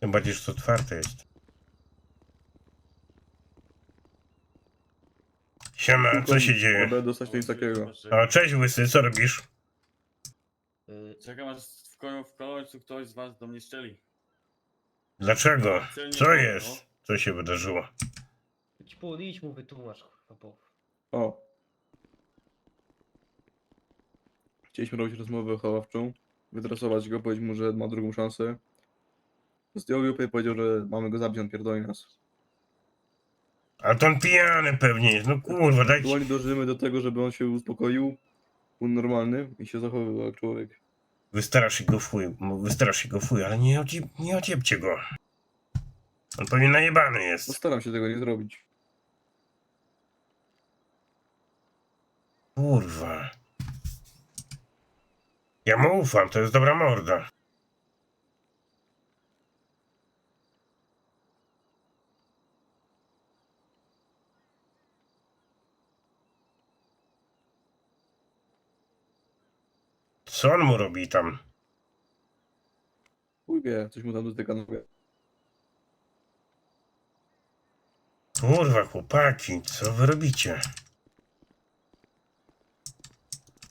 Tym bardziej, że to otwarte jest. Siema, co się dzieje? Będę dostać coś takiego. O, cześć Łysy, co robisz? Y, Czekam aż w końcu, w końcu ktoś z was do mnie strzeli. Dlaczego? Co jest? Co się wydarzyło? Ci pół, idź mu wytłumacz, kurwa, bo... O. Chcieliśmy robić rozmowę wychowawczą, wytresować go, powiedzieć mu, że ma drugą szansę. Zdjął grupę i powiedział, że mamy go zabić, on pierdoli nas. A to on pijany pewnie jest, no kurwa, dajcie... Aktualnie dążymy do tego, żeby on się uspokoił, był normalny i się zachowywał jak człowiek. Wystraszy go mu- wystraszy go chuj, ale nie, odzie, nie odziebcie go. On pewnie najebany jest. Postaram się tego nie zrobić. Kurwa. Ja mu ufam, to jest dobra morda. Co on mu robi tam? Chuj wie, coś mu tam dotyka nogę. Kurwa, chłopaki, co wy robicie?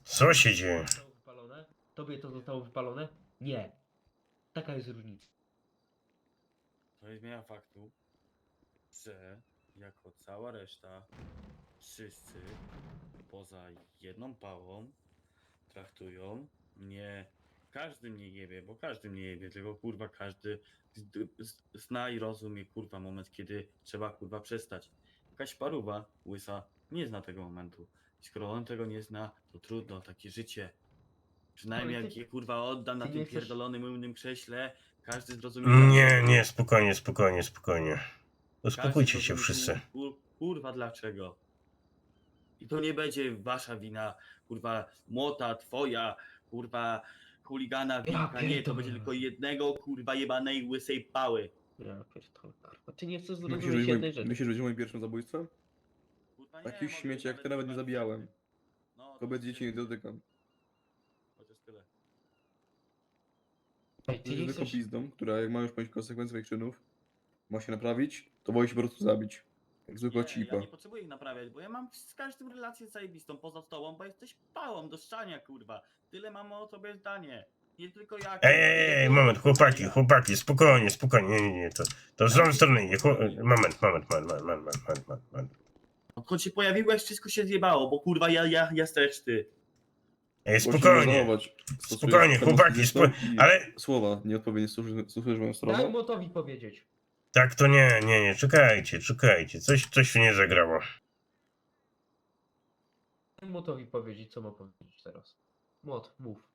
Co się dzieje? Zostało wypalone? Tobie to zostało wypalone? Nie. Taka jest różnica. To nie zmienia faktu, że jako cała reszta, wszyscy poza jedną pałą traktują mnie, każdy mnie jebie, bo każdy mnie jebie, tylko kurwa każdy zna i rozumie kurwa moment, kiedy trzeba kurwa przestać. Jakaś paruwa łysa nie zna tego momentu. Skoro on tego nie zna, to trudno, takie życie. Przynajmniej jak je kurwa oddam na ty tym pierdolonym umnym krześle, każdy zrozumie. Nie, nie, spokojnie, spokojnie, spokojnie. Uspokójcie się wszyscy. kur- Kurwa, dlaczego? I to nie będzie wasza wina, kurwa, młota twoja, kurwa, chuligana, wilka, nie, to będzie tylko jednego, kurwa, jebanej łysej pały. Ja pierdolę, kurwa. Ty nie chcesz Myślisz, że zrozumieć będzie jednej moim, rzeczy. myślisz, że będzie moim pierwszym zabójstwem? Kurwa, nie, Takich śmieci jak ty nawet nie zabijałem. No, Kobiet to dzieci nie dotykam. Chociaż tyle. Ej, ty nie tylko chcesz... pizdą, która jak ma już ponieść konsekwencje swoich czynów, ma się naprawić, to woli się po prostu zabić. Jak zwykła Nie, cipa. ja nie potrzebuję ich naprawiać, bo ja mam z każdym relację zajebistą poza tobą, bo jesteś pałą do szczania, kurwa. Tyle mam o tobie zdanie. Nie tylko ja. Ej, ej, ej, moment, chłopaki, chłopaki, spokojnie, spokojnie, nie, nie, nie, to, to z złą strony idzie, chłop... moment, moment, moment, moment, moment, moment, moment, moment. Odkąd się pojawiłeś, wszystko się zjebało, bo kurwa ja, ja, ja też ty. Ej, spokojnie, spokojnie, chłopaki, spo- ale Słowa nieodpowiednie stosujesz w moją Daj stronę. Motowi powiedzieć. Tak to nie, nie, nie, czekajcie, czekajcie, coś, coś się nie zagrało. Daj Motowi powiedzieć, co ma powiedzieć teraz. Mot, mów.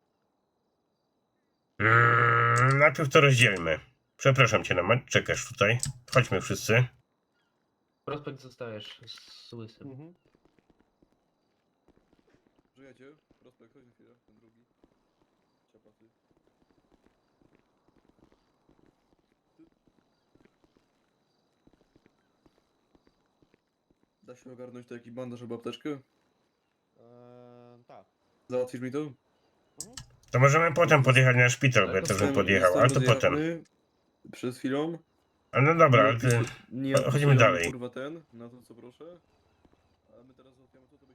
Mm, najpierw to rozdzielmy. Przepraszam cię na moment, czekasz tutaj. Chodźmy wszyscy. Prospekt zostajesz z łysym. Mhm. Żyjecie? Prospekt, chodź na chwilę, ten drugi. Ciapaty. Da się ogarnąć to jakiś bandaż albo apteczkę? Eee, tak. Załatwisz mi to? To możemy potem podjechać na szpital, bo ja Ale też bym Jestem- podjechał, ale to potem. rozjechany Przez chwilę. A no dobra, ale Nie ty... Nie chodźmy mi, dalej. Kurwa ten, na to co proszę. A my teraz załatwiamy to, to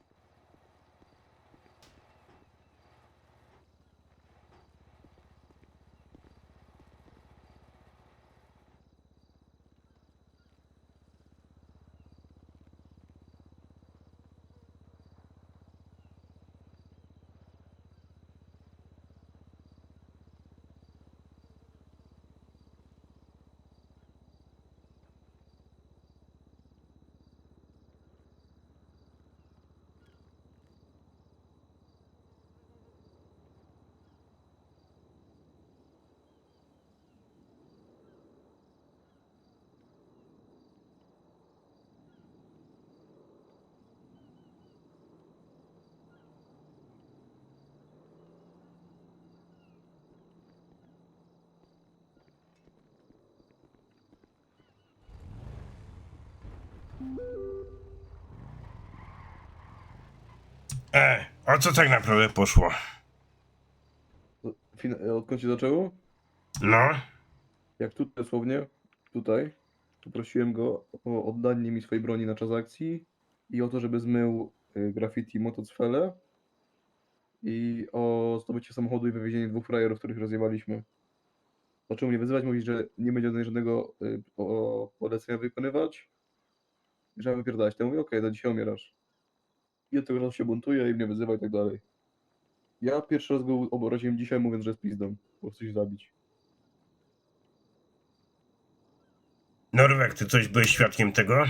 E, o co tak naprawdę poszło? Fin- Odkąd się zaczęło? No, Jak tu dosłownie, tutaj, poprosiłem go o oddanie mi swojej broni na czas akcji i o to, żeby zmył y, graffiti motocfele i o zdobycie samochodu i wywiezienie dwóch frajerów, których rozjebaliśmy. Zaczął mnie wyzywać, mówić, że nie będzie żadnego y, o, polecenia wykonywać, że mam wypierdalać. To ja mówię, okej, do dzisiaj umierasz. I od tego czasu się buntuje i mnie wyzywa i tak dalej. Ja pierwszy raz go obraziłem dzisiaj, mówiąc, że jest pizdą, bo chce się zabić. Norwek, ty coś byłeś świadkiem tego?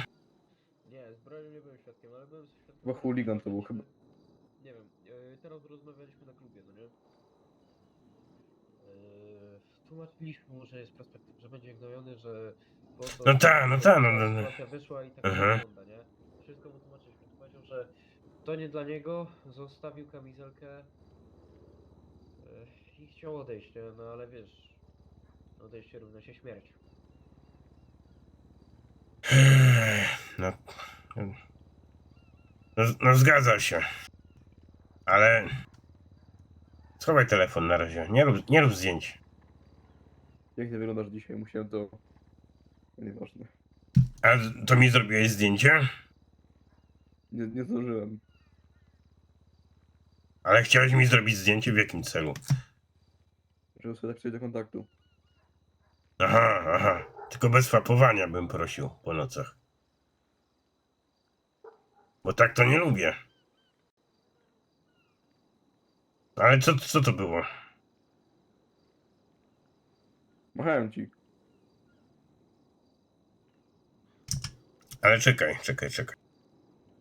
Nie, z bronią nie byłem świadkiem, ale byłem świadkiem... Chyba chuligan to był, chyba. Nie wiem, e, teraz rozmawialiśmy na klubie, no nie? E, Tłumaczyliśmy mu, że jest perspektyw, że będzie gnojony, że... po to, No ta, no ta, no, no, no. Sytuacja wyszła i tak Aha. wygląda, nie? Wszystko mu tłumaczyliśmy. Powiedział, że to nie dla niego, zostawił kamizelkę e, i chciał odejść, nie? No ale wiesz, odejście równa się śmierć. No, no, no zgadza się. Ale schowaj telefon na razie. Nie rób, nie rób zdjęć. Jak nie wyglądasz dzisiaj? Musiałem to... Nieważne. A to mi zrobiłeś zdjęcie? Nie, nie zdążyłem. Ale chciałeś mi zrobić zdjęcie w jakim celu? Żeby sobie tak przejść do kontaktu. Aha, aha. Tylko bez fapowania bym prosił po nocach. Bo tak to nie lubię. Ale co, co to było? Machałem ci. Ale czekaj, czekaj, czekaj.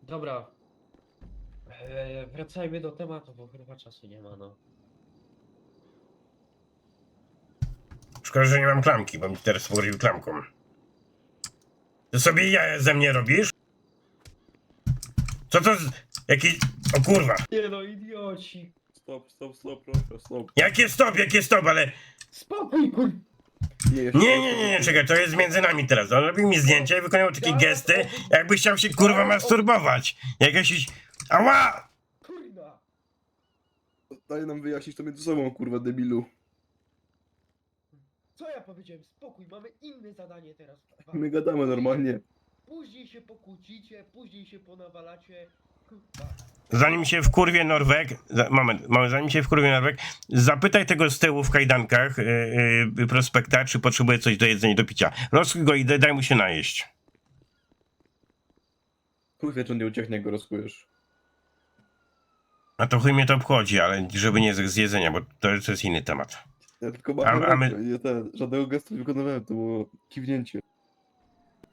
Dobra. E, wracajmy do tematu, bo chyba czasu nie ma, no. Szkoda, że nie mam klamki, bo mi teraz pogroził klamką. Ty sobie jaja ze mnie robisz? Co to z... Jaki... O kurwa. Nie no, idioci! Stop, stop, stop, proszę, stop. Jakie stop, jakie stop, ale... Spokój, kur... Nie, nie, nie, nie, czekaj, to jest między nami teraz. On robił mi zdjęcia i wykonywał takie gesty, jakby chciał się kurwa masturbować. Jakaś... Ała! Kurna! Daj nam wyjaśnić to między sobą, kurwa, debilu. Co ja powiedziałem? Spokój, mamy inne zadanie teraz. My gadamy normalnie. Później się pokłócicie, później się ponawalacie. Kurwa. Zanim się wkurwie Norweg, za, moment, moment, zanim się wkurwie Norweg, zapytaj tego z tyłu w kajdankach yy, yy, prospekta, czy potrzebuje coś do jedzenia i do picia. Rozkuj go i daj, daj mu się najeść. Chuj wie, czy on nie ucieknie, jak go rozkujesz. A to chuj mnie to obchodzi, ale żeby nie z z jedzenia, bo to, to jest inny temat. Ja tylko A- machałem a my- ręką, nie ten, żadnego gestu nie wykonywałem, to było kiwnięcie.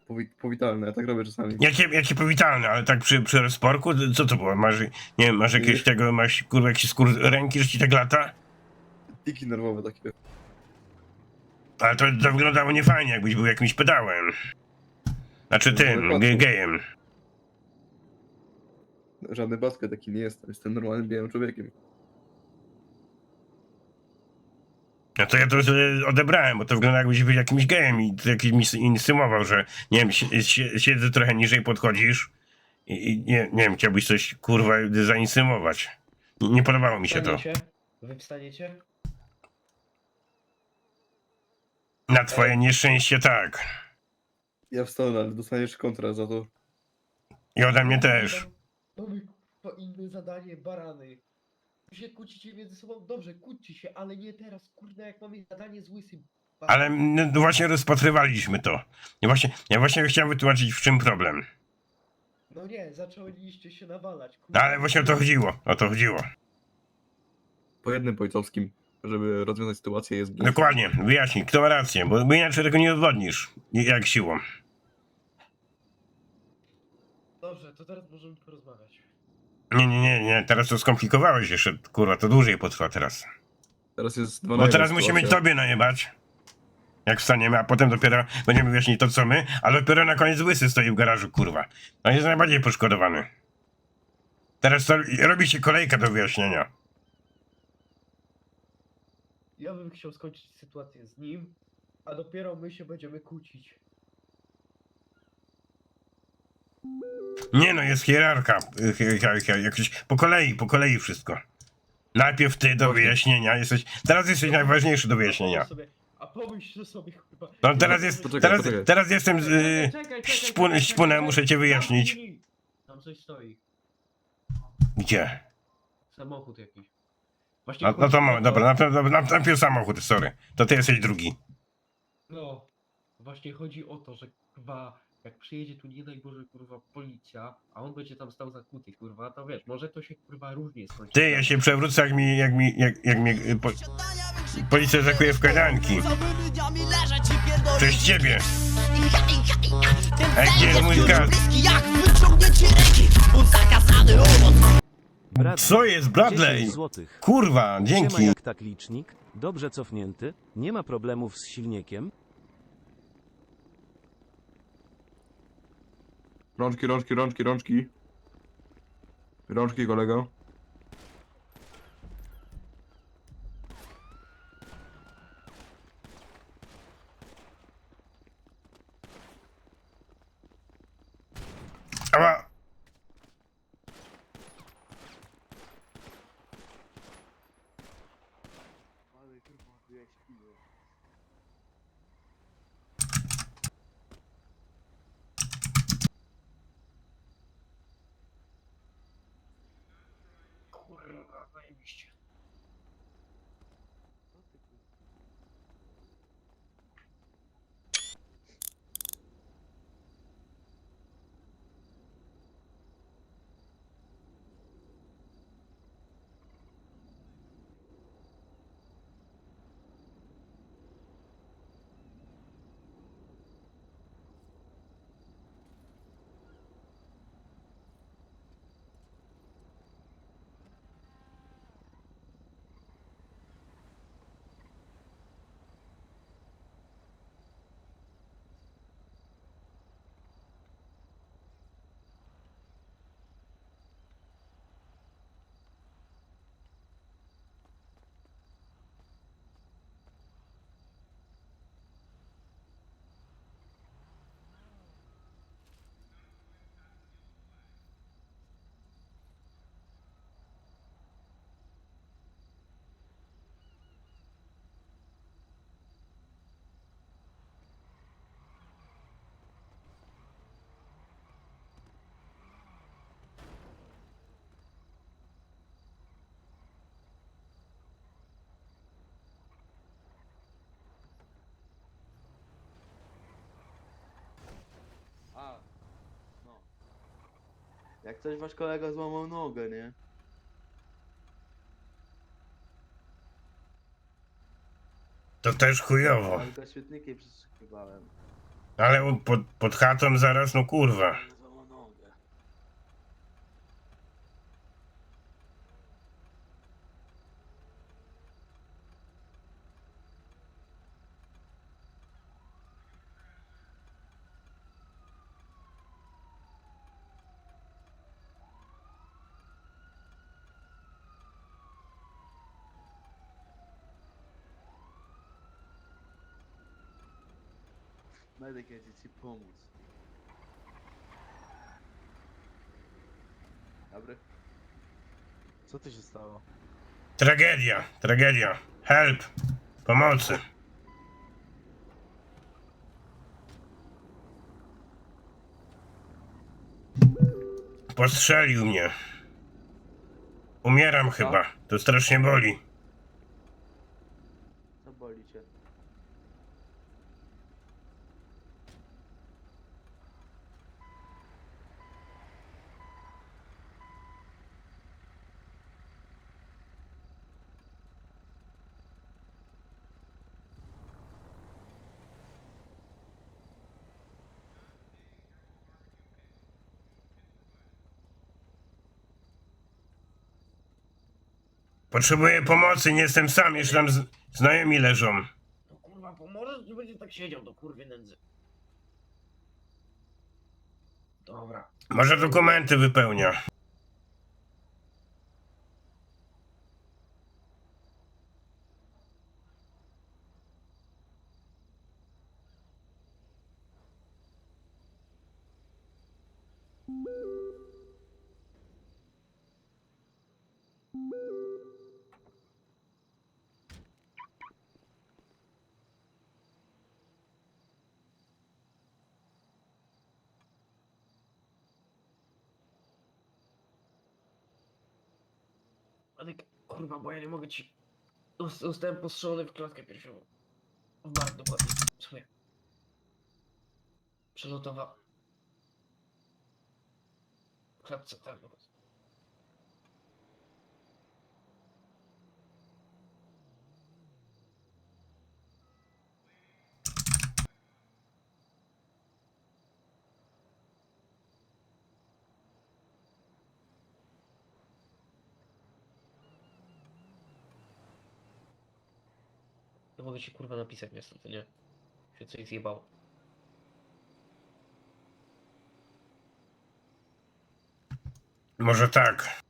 Powi powitalne, ja tak robię czasami. Jakie, jakie powitalne, ale tak przy, przy rozporku, co to było? Masz, nie wiem, masz jakieś tego, masz kurwa jakiś skór ręki, że ci tak lata? Tiki nerwowe takie. Ale to, to wyglądało niefajnie, jakbyś był jakimś pedałem. Znaczy tym, ge- gejem. Żadny basket taki nie jestem, jestem normalnym białym człowiekiem. No to ja to odebrałem, bo to wygląda jakbyś był jakimś gejem i to jakiś mi insynuował, że nie wiem, si- si- siedzę trochę niżej, podchodzisz i, i nie, nie wiem, chciałbyś coś kurwa zainsynuować. Nie, nie podobało mi się to. Wstaniecie? Wy wstaniecie? Na twoje nieszczęście tak. Ja wstanę, ale dostaniesz kontra za to. I ode mnie też. Mamy kurwa inne zadanie, barany. Się kłócicie między sobą, dobrze, kłóćcie się, ale nie teraz, kurna, jak mamy zadanie z łysym. Ale no, właśnie rozpatrywaliśmy to. I właśnie, ja właśnie chciałem wytłumaczyć, w czym problem. No nie, zaczęliście się nawalać, No, kurwa. ale właśnie o to chodziło, o to chodziło. Po jednym po ojcowskim, żeby rozwiązać sytuację jest... Dokładnie, wyjaśnij, kto ma rację, bo inaczej tego nie odwodnisz. Jak siłą. Dobrze, to teraz możemy porozmawiać. Nie, nie, nie, nie, teraz to skomplikowałeś jeszcze, kurwa, to dłużej potrwa teraz. Teraz jest Bo 12 teraz musimy tobie najebać. Jak wstaniemy, a potem dopiero będziemy wyjaśnić to, co my, a dopiero na koniec łysy stoi w garażu, kurwa. No jest najbardziej poszkodowany. Teraz to robi się kolejka do wyjaśnienia. Ja bym chciał skończyć sytuację z nim, a dopiero my się będziemy kłócić. Nie no, jest hierarcha. y, Jakoś po kolei, po kolei wszystko. Najpierw ty do wyjaśnienia jesteś. Teraz jesteś najważniejszy do wyjaśnienia. Sobie, A pomyśl sobie, kurwa. No teraz jest, Poczekaj, teraz, poczekaj. teraz jestem z, Czekaj, y, muszę cię wyjaśnić. Tam coś stoi. Gdzie? Samochód jakiś. Właśnie No, no chodzi to o mo- dobra, najpierw, najpierw, najpierw samochód, sorry. To ty jesteś drugi. No, właśnie chodzi o to, że kurwa, jak przyjedzie tu nie daj Boże kurwa policja, a on będzie tam stał zakuty, kurwa, to wiesz, może to się kurwa różnie skończy. Ty, ja się przewrócę, jak mi, jak mi, jak, jak mnie y, po, policja zakuje w kajdanki. Przez ciebie. Ej, gdzie jest mój gaz? Bradley, Co jest, Bradley? 10 złotych. Kurwa, Siema dzięki. jak tak licznik, dobrze cofnięty, nie ma problemów z silnikiem. Rączki, rączki, rączki, rączki. Rączki, kolego. Ała. Kurwa, zajebiście. A, no. Jak coś wasz kolega złamał nogę, nie? To też chujowo. Ale go przestrzykiwałem. Ale pod, pod chatą zaraz, no kurwa. Złamał nogę. Jedzie ci pomóc. Dobry. Co tu się stało? Tragedia, tragedia. Help. Pomocy. Postrzelił mnie. Umieram chyba. To strasznie boli. Co boli cię? Potrzebuję pomocy, nie jestem sam, jeszcze tam z... znajomi leżą. No kurwa, pomożesz, czy będzie tak siedział do kurwy nędzy? Dobra. Może dokumenty wypełnia. Kurwa, bo ja nie mogę ci... Zost- Zostałem postrzelony w klatkę piersiową. W bark dokładnie. Słuchaj. Przelotowa. W klatce, tak. Nie mogę ci kurwa napisać niestety, nie? Się coś zjebało. Może tak.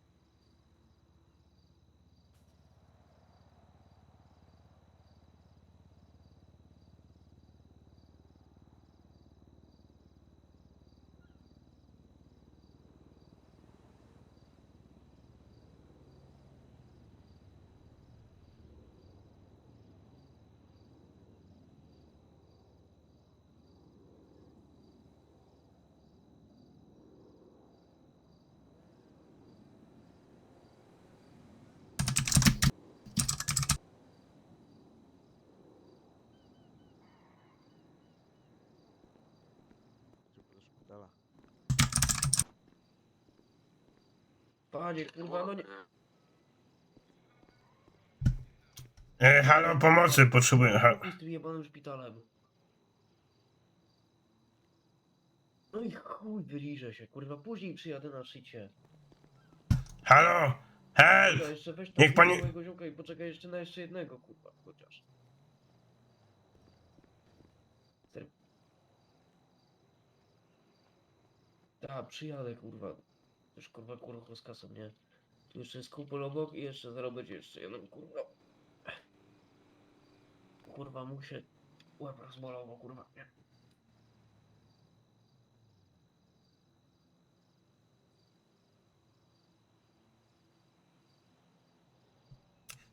Panie, kurwa, no nie... E, halo, pomocy potrzebuję. Ha. Z tym jebanym szpitalem. No i chuj, wyliżę się, kurwa, później przyjadę na szycie. Halo? Help! Kurwa, jeszcze weź tam Niech pani- mojego ziomka i poczekaj jeszcze na jeszcze jednego, kurwa, chociaż. Ser- Ta, przyjadę, kurwa. Już kurwa, kurwa, z kasą, nie? Tu jeszcze jest kupol obok i jeszcze będzie jeszcze jeden, kurwa. Kurwa, mu się łeb rozbolał, bo kurwa, nie?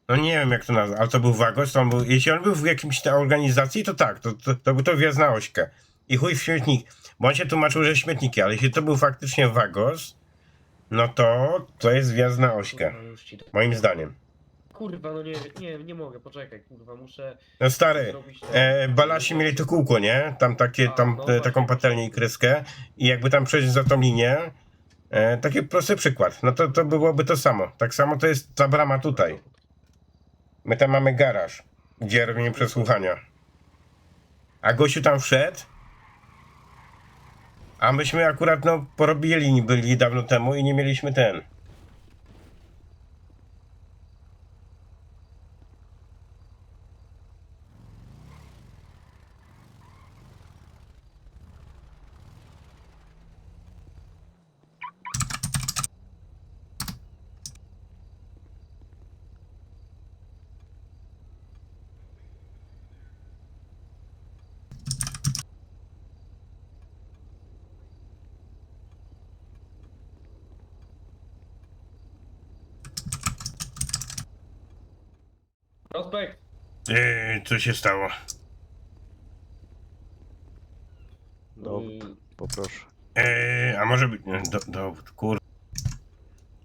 No nie wiem jak to nazwać, ale to był Wagos, to on był, jeśli on był w jakimś tam organizacji, to tak, to, to, to był to wjazd na ośkę. I chuj w śmietnik, bo on się tłumaczył, że śmietniki, ale jeśli to był faktycznie Wagos, no to to jest wjazd na ośkę, Kurwa, już ci dam. moim zdaniem. Kurwa, no nie, nie, nie mogę, poczekaj, kurwa, muszę No stary, zrobić to. e, balasi mieli to kółko, nie? Tam takie, tam no e, taką patelnię i kreskę i jakby tam przejść za tą linię, e, taki prosty przykład, no to, to byłoby to samo. Tak samo to jest ta brama tutaj. My tam mamy garaż, gdzie robimy przesłuchania. A gościu tam wszedł, a myśmy akurat no porobili byli dawno temu i nie mieliśmy ten. Prospekt! E, co się stało? No, Y, poproszę. E, a może być. nie, Do, dowód, kur.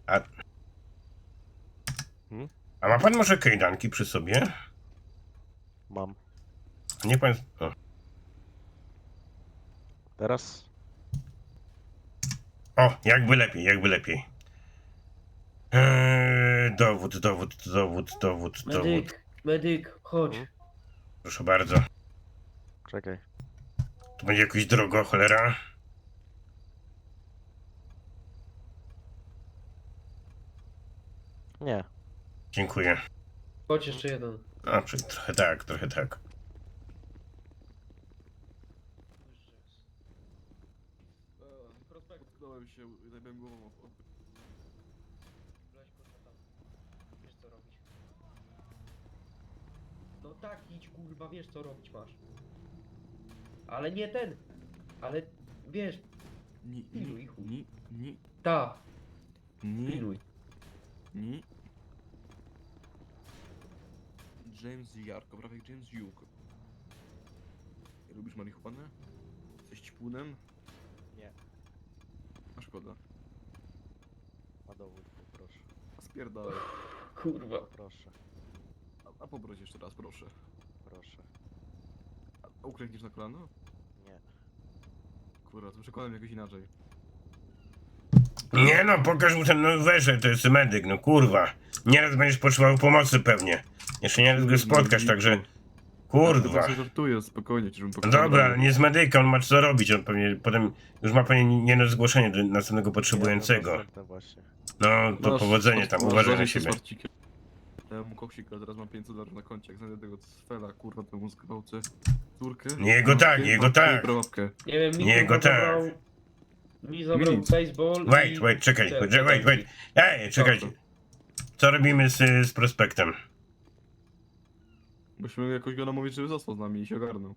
A. Hmm? A ma pan może kajdanki przy sobie? Mam. Nie pan. O. Teraz? o, jakby lepiej, jakby lepiej. Eee, dowód, dowód, dowód, dowód, dowód. Medyk, medyk, chodź. Mhm. Proszę bardzo. Czekaj. To będzie jakoś drogo, cholera. Nie. Dziękuję. Chodź jeszcze jeden. A, przy, trochę tak, trochę tak. Prospekt, Potknąłem się, zajmę głową od... weź kurwa tam. Wiesz co robić. No tak, idź kurwa, wiesz co robić masz. Ale nie ten. Ale wiesz, Ni, Piluj, chuj. ni, ni, ta, ni, piluj. ni. James Jarko, prawie jak James Juk. Lubisz marihuanę? Jesteś ćpunem? Nie. A szkoda. A dowód poproszę. A Spierdalaj. Kurwa. Proszę, A, poproś jeszcze raz, proszę. proszę. A uklękniesz na kolano? Nie. Kurwa, to przekonam jakoś inaczej. Nie no, pokaż mu ten no weże, to jest medyk, no kurwa. Nieraz będziesz potrzebował pomocy pewnie. Jeszcze nieraz go spotkasz, także... Kurwa. Ja żartuję, spokojnie, żebym No pokazał. dobra, ale nie z medyka, on ma co robić, on pewnie potem już ma pewnie nie no zgłoszenie do następnego potrzebującego. No, to Masz powodzenie tam, uważaj na siebie. Dałem mu koksik, ale teraz mam 500 dolarów na koncie. Jak znajdę tego cfela, kurwa, to mu zgwałcę córkę. Nie babkę, tak, nie babkę tak. Nie wiem, mi Nie, go tak. zabrał... Mi zabrał Nic. baseball Wait, i... wait, czekaj, wait, wait, wait. Ej, czekajcie. Co robimy z, z prospektem? Musimy jakoś go namówić, żeby został z nami i się ogarnął.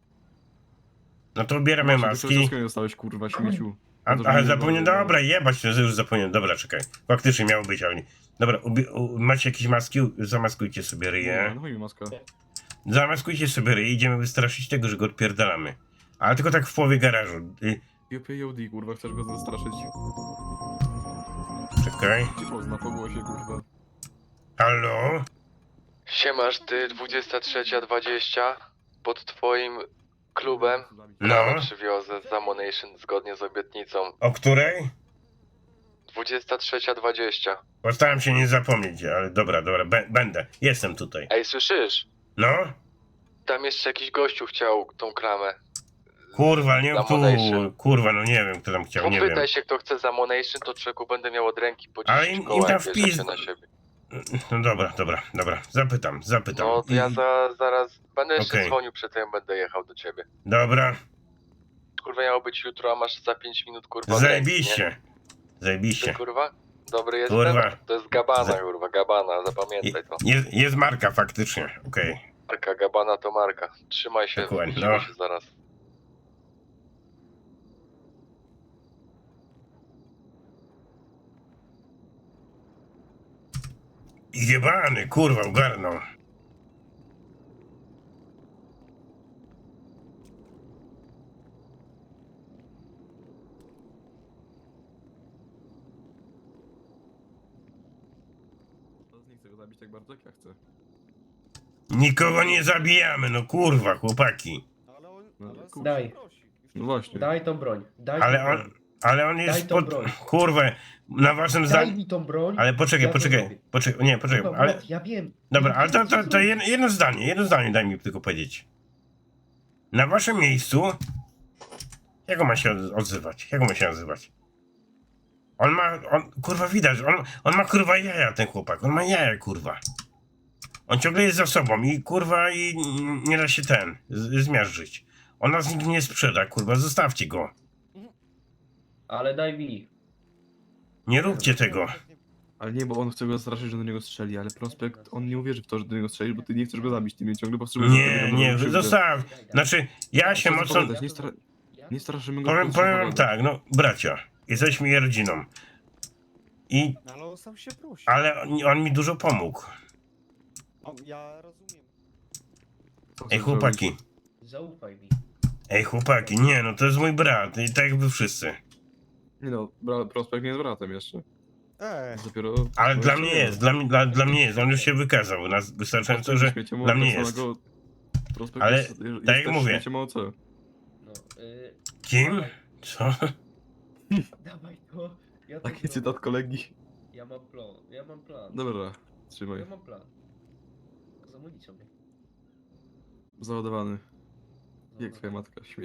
No to ubieramy Właśnie, ty maski. nie dostałeś, kurwa, śmieciu. A, No ale zapomniałem, było- dobra, jebać, to już zapomniałem. Dobra, czekaj. Faktycznie miało być, ale nie. Dobra, ubie, u, macie jakieś maski? Zamaskujcie sobie ryje. no mi maska. Zamaskujcie sobie ryje, idziemy wystraszyć tego, że go odpierdalamy. Ale tylko tak w połowie garażu. Y, JOD, kurwa, chcesz go zastraszyć. czekaj. Cię pozna po głosie, kurwa. Halo? Siemasz ty, 23.20 pod twoim klubem. No. Kawę przywiozę z Ammonation zgodnie z obietnicą. O której? 23.20. Postaram się nie zapomnieć, ale dobra, dobra, będę. Jestem tutaj. Ej, słyszysz? No? Tam jeszcze jakiś gościu chciał tą kramę. Kurwa, nie Z tu. Kurwa, no nie wiem, kto tam chciał, nie wiem. Popytaj się, kto chce z Ammonation, to człowieku będę miał od ręki po Ale 10 im- im koła, tam jak bierzecie wpis- na siebie. No dobra, dobra, dobra. Zapytam, zapytam. No to ja I- za, zaraz będę jeszcze Okej. dzwonił przed tym, będę jechał do ciebie. Dobra, Kurwa miało być jutro, a masz za 5 minut kurwa od ręki, nie? zajebiście. Ty Zajebiście. kurwa? Dobry jestem? Kurwa. To jest Gabana Za- kurwa, Gabana, Je, zapamiętaj to. jest, jest marka faktycznie, okej. Taka Gabana to marka. Trzymaj się, Dokładnie, widzimy no. się zaraz. Jebany, kurwa, ogarnął. Teraz nie chcę go zabić tak bardzo, jak ja chcę. Nikogo nie zabijamy, no kurwa, chłopaki. No, kurwa. Daj, No właśnie. daj tą broń. Daj Ale tą on, broń. Ale on jest tą pod... broń. Kurwa, na waszym Daj zdaniu... mi tą broń. Ale poczekaj, Ja to poczekaj, zrobię. poczekaj, nie, poczekaj, Kurwa, ale... Ja wiem. Dobra, ale to, to, to jedno, jedno zdanie, jedno zdanie daj mi tylko powiedzieć. Na waszym miejscu... Jak on ma się od- odzywać? Jak on ma się nazywać? On ma, on, kurwa widać, on, on ma kurwa jaja, ten chłopak, on ma jaja, kurwa. On ciągle jest za sobą i kurwa i nie da się ten, z, zmiażdżyć. On nas nigdy nie sprzeda, kurwa, zostawcie go. Ale daj mi. Nie róbcie tego. Ale nie, bo on chce go zastraszyć, że do niego strzeli, ale prospekt, on nie uwierzy w to, że do niego strzeli, bo ty nie chcesz go zabić, ty mnie ciągle powstrzymujesz. Nie, nie, zostaw. Znaczy, ja się mocno... Nie, stra... nie straszymy go. Powiem, powiem wam tak, no bracia, jesteśmy jej rodziną. I, No ale on sam się prosi. ale on, on mi dużo pomógł. Ja rozumiem. Ej chłopaki, Zaufaj mi. ej chłopaki, nie no, to jest mój brat i tak jakby wszyscy. Nie no, bra... prospekt nie jest bratem jeszcze. Eee, Dopiero... Ale dla mnie nie. jest, dla, mnie- dla, dla mnie jest, on już się wykazał nas wystarczająco, Prospekt że dla mnie jest. Prospekt Ale jest, jest tak jak też mówię. śmieciem OC. No, y, Kim? Co? dawaj to. Ja to Taki zrobię. cytat kolegi. Ja mam plan. Ja mam plan. Dobra, trzymaj. Ja mam plan. Zamówić sobie. Załadowany. Jak twoja matka, śmieć.